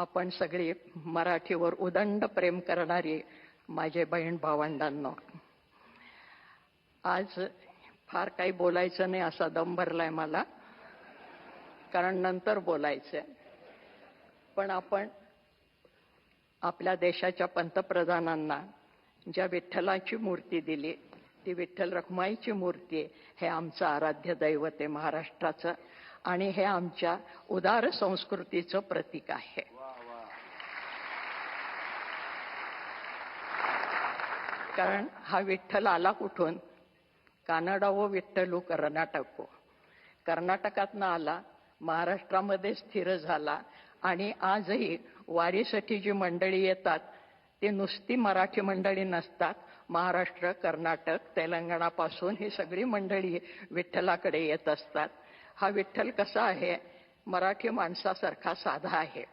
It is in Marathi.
आपण सगळी मराठीवर उदंड प्रेम करणारी माझे बहीण भावंडांनो आज फार काही बोलायचं नाही असा दम भरलाय मला. कारण नंतर बोलायचं पण आपण आपल्या देशाच्या पंतप्रधानांना ज्या विठ्ठलाची मूर्ती दिली ती विठ्ठल रखुमाईची मूर्ती आहे हे आमचं आराध्य दैवत आहे महाराष्ट्राचं. आणि हे आमच्या उदार संस्कृतीचं प्रतीक आहे. कारण हा विठ्ठल आला कुठून? कानडा व विठ्ठलू कर्नाटको कर्नाटकातनं आला महाराष्ट्रामध्ये स्थिर झाला आणि आजही वारीसाठी जी मंडळी येतात ती नुसती मराठी मंडळी नसतात. महाराष्ट्र कर्नाटक तेलंगणापासून ही सगळी मंडळी विठ्ठलाकडे येत असतात. हा विठ्ठल कसा आहे? मराठी माणसासारखा साधा आहे.